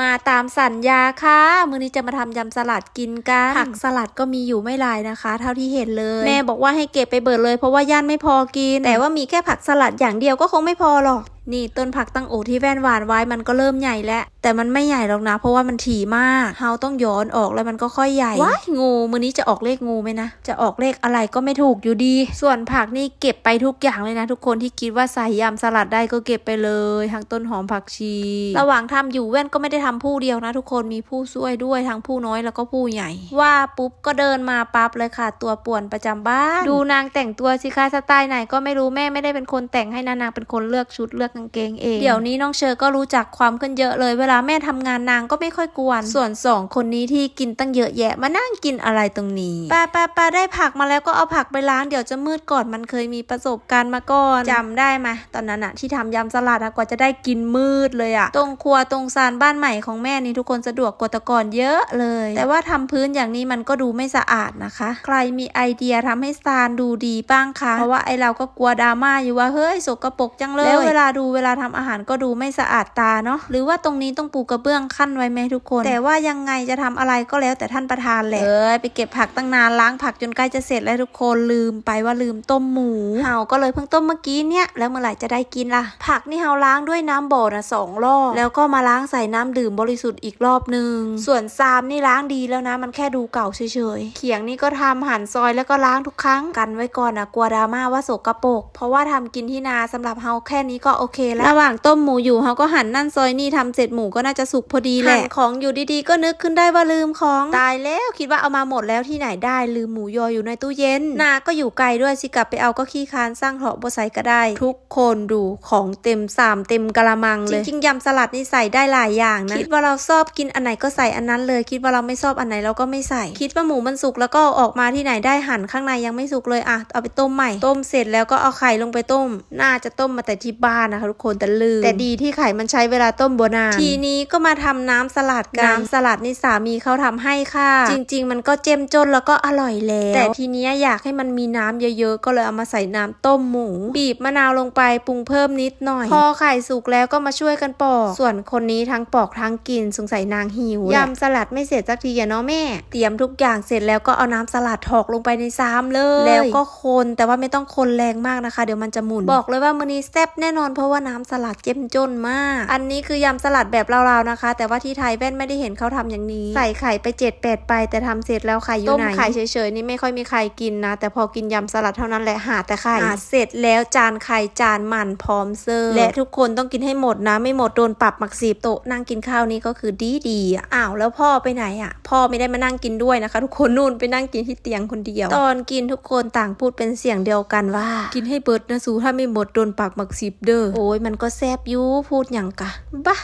มาตามสัญญาค่ะ มื้อนี้จะมาทำยำสลัดกินกันผักสลัดก็มีอยู่ไม่หลายนะคะ เท่าที่เห็นเลย แม่บอกว่าให้เก็บไปเบิดเลยเพราะว่าย่านไม่พอกิน แต่ว่ามีแค่ผักสลัดอย่างเดียวก็คงไม่พอหรอกนี่ต้นผักตั้งโอที่แว่นหวานไว้มันก็เริ่มใหญ่แล้ว แต่มันไม่ใหญ่หรอกนะ เพราะว่ามันถี่มากเฮาต้องย้อนออกแล้วมันก็ค่อยใหญ่ว้ายงูมือนี้จะออกเลขงูไหมนะ จะออกเลขอะไรก็ไม่ถูกอยู่ดี ส่วนผักนี่เก็บไปทุกอย่างเลยนะ ทุกคนที่คิดว่าใส่ยำสลัดได้ก็เก็บไปเลยทั้งต้นหอมผักชี ระหว่างทำอยู่แว่นก็ไม่ได้ทำผู้เดียวนะ ทุกคนมีผู้ช่วยด้วยทั้งผู้น้อยแล้วก็ผู้ใหญ่ ว่าปุ๊บก็เดินมาปั๊บเลยค่ะ ตัวป่วนประจำบ้านดูนางแต่งตัวสิคะสไตล์ไหนก็ไม่รู้แม่ไม่ได้เป็นคนแต่งให้นะนางเป็นคนเลือกชุดเลือกกางเกงเอง เดี๋ยวนี้น้องเชอร์ก็รู้จักความขึ้นเยอะเลย เวลาแม่ทำงานนางก็ไม่ค่อยกวน ส่วนสองคนนี้ที่กินตั้งเยอะแยะมานั่งกินอะไรตรงนี้ป้าป้าป้าได้ผักมาแล้วก็เอาผักไปล้างเดี๋ยวจะมืดก่อนมันเคยมีประสบการณ์มาก่อนจำได้ไหมตอนนั้นอะที่ทำยำสลัดอะกว่าจะได้กินมืดเลยอะตรงครัวตรงซานบ้านใหม่ของแม่นี่ทุกคนสะดวกกว่าแต่ก่อนเยอะเลย แต่ว่าทำพื้นอย่างนี้มันก็ดูไม่สะอาดนะคะ ใครมีไอเดียทำให้ซานดูดีบ้างคะเพราะว่าไอเราก็กลัวดราม่าอยู่ว่าเฮ้ยสกปรกจังเลยแล้วเวลาดูเวลาทำอาหารก็ดูไม่สะอาดตาเนาะหรือว่าตรงนี้ต้องปูกระเบื้องขั้นไว้ไหมทุกคน แต่ว่ายังไงจะทำอะไรก็แล้วแต่ท่านประธานแหละเอ้ยไปเก็บผักตั้งนานล้างผักจนใกล้จะเสร็จแล้วทุกคนลืมไปว่าลืมต้มหมูเฮาก็เลยเพิ่งต้มเมื่อกี้เนี่ยแล้วเมื่อไหร่จะได้กินล่ะ ผักนี่เฮาล้างด้วยน้ำบ่อนะสองรอบแล้วก็มาล้างใส่น้ำดื่มบริสุทธิ์อีกรอบหนึ่งส่วนซามนี่ล้างดีแล้วนะมันแค่ดูเก่าเฉยๆเขียงนี่ก็ทำหั่นซอยแล้วก็ล้างทุกครั้งกันไว้ก่อนนะกลัวดราม่าว่าโสกโปรกเพราะว่าทำกินที่นาสำหรับเฮาแค่นี้ก็โอเคแล้วระหว่างต้มหมูอยู่เฮาก็หั่นนั่นซอยนี่ทำเสร็จหมูก็น่าจะสุกพอดีแหละหั่นของอยู่ดีๆ ก็นึกขึ้นได้ว่าลืมของตายแล้วคิดว่าเอามาหมดแล้วที่ไหนได้ลืมหมูยออยู่ในตู้เย็นนาก็อยู่ไกลด้วยสิกลับไปเอาก็ขี้คานสร้างเหาะบใส่ก็ได้ ทุกคนดูของเต็มสามเต็มกะละมังเลยจริงๆยำสลัดนี่ใส่ได้หลายอย่างนะคิดว่าเราชอบกินอันไหนก็ใส่อันนั้นเลย คิดว่าเราไม่ชอบอันไหนเราก็ไม่ใส่ คิดว่าหมูมันสุกแล้วก็เอาออกมาที่ไหนได้หั่นข้างในยังไม่สุกเลยอะเอาไปต้มใหม่ ต้มเสร็จแล้วก็เอาไข่ลงไปต้ม น่าจะต้มมาแต่ที่บ้านนะคะทุกคนแต่ลืมแต่ดีที่ไข่มันใช้เวลาต้มบนานทีนี้ก็มาทำน้ำสลัดกันน้ำสลัดนี่สามีเขาทำให้ค่ะ จริง ๆ มันก็เจ้มจนแล้วก็อร่อยแล้ว แต่ทีเนี้ยอยากให้มันมีน้ำเยอะๆ ก็เลยเอามาใส่น้ำต้มหมู บีบมะนาวลงไปปรุงเพิ่มนิดหน่อย พอไข่สุกแล้วก็มาช่วยกันปอก ส่วนคนนี้ทั้งปอกทั้งกินสงสัยนางหิวยำสลัดไม่เสร็จสักทีอะเนาะแม่ เตรียมทุกอย่างเสร็จแล้วก็เอาน้ำสลัดถอกลงไปในซ้ำเลย แล้วก็คนแต่ว่าไม่ต้องคนแรงมากนะคะ เดี๋ยวมันจะหมุน บอกเลยว่ามื้อนี้แซ่บแน่นอนเพราะว่าน้ำสลัดเจ้มจนมาก อันนี้คือยำสลัดแบบเราๆนะคะ แต่ว่าที่ไทยแว่นไม่ได้เห็นเขาทำอย่างนี้ ใส่ไข่ไปเจ็ดแปดไปแต่ทำเสร็จแล้วไข่อยู่ไหนต้มไข่เฉยๆนี่ไม่ค่อยมีใครกินนะ แต่พอกินยำสลัดเท่านั้นแหละหาแต่ไข่หาเสร็จแล้วจานไข่จานมันพร้อมเสิร์ฟและทุกคนต้องกินให้หมดนะ ไม่หมดโดนปรับหมักสีบโต๊ะนั่งกินข้าวนี่ก็คือดีดีๆอะอ้าวแล้วพ่อไปไหนอะ พ่อไม่ได้มานั่งกินด้วยนะคะ ทุกคนนู่นไปนั่งกินที่เตียงคนเดียว ตอนกินทุกคนต่างพูดเป็นเสียงเดียวกันว่า กินให้เบิดนะสูถ้าไม่หมดโดนปากหมักสีบเด้อโอ้ยมันก็แซบอยูพูดอย่างกะบ้า